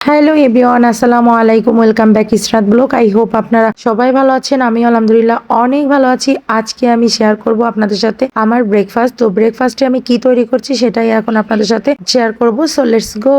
Hello everyone আসসালামু আলাইকুম welcome back Israt vlog I hope আপনারা সবাই ভালো আছেন আমি আলহামদুলিল্লাহ অনেক ভালো আছি। আজকে আমি শেয়ার করব আপনাদের সাথে আমার ব্রেকফাস্ট তো ব্রেকফাস্টে আমি কি তৈরি করছি সেটাই এখন আপনাদের সাথে শেয়ার করব। সো লেটস গো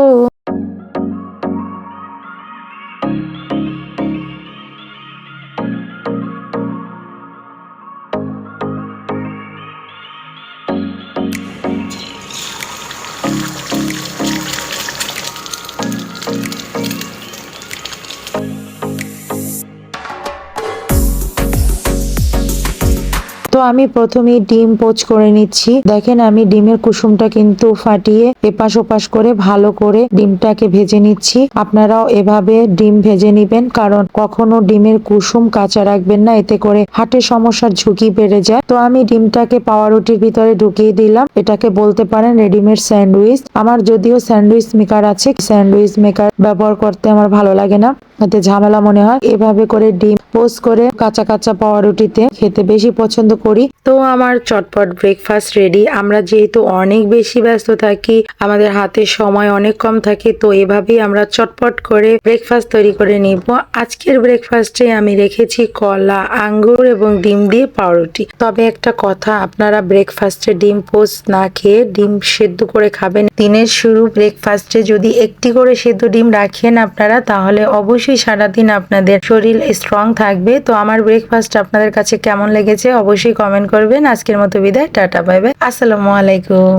তো আমি প্রথমেই ডিম পোচ করে নিচ্ছি। দেখেন আমি ডিমের কুসুমটা কিন্তু ফাটিয়ে এপাশ ওপাশ করে ভালো করে ডিমটাকে ভেজে নিচ্ছি। আপনারাও এভাবে ডিম ভেজে নিবেন, কারণ কখনো ডিমের কুসুম কাঁচা রাখবেন না, এতে করে হার্টের সমস্যার ঝুঁকি বেড়ে যায়। তো আমি ডিমটাকে পাওয়ারুটির ভিতরে ঢুকিয়ে দিলাম। এটাকে বলতে পারেন রেডিমেড স্যান্ডউইচ। আমার যদিও স্যান্ডউইচ মেকার আছে, স্যান্ডউইচ মেকার ব্যবহার করতে আমার ভালো লাগে না, এতে ঝামেলা মনে হয়। এভাবে করে ডিম পোস্ট করে কাঁচা কাঁচা পাউরুটিতে খেতে বেশি পছন্দ করি তো আমার চটপট ব্রেকফাস্ট রেডি আমরা যেহেতু অনেক বেশি ব্যস্ত থাকি, আমাদের হাতে সময় অনেক কম থাকে, তো এভাবেই আমরা চটপট করে ব্রেকফাস্ট তৈরি করে নিব। আজকের ব্রেকফাস্টে আমি রেখেছি কলা, আঙ্গুর এবং ডিম দিয়ে পাউরুটি। তবে একটা কথা, আপনারা ব্রেকফাস্টে ডিম পোস্ট না খেয়ে ডিম সেদ্ধ করে খাবেন। দিনের শুরু ব্রেকফাস্টে যদি একটি করে সেদ্ধ ডিম রাখেন আপনারা, তাহলে অবশ্যই সারাদিন আপনাদের শরীর স্ট্রং থাকবে। তো আমার ব্রেকফাস্ট আপনাদের কাছে কেমন লেগেছে অবশ্যই কমেন্ট করবেন। আজকের মতো বিদায়। Tata bye bye. আসসালামু আলাইকুম।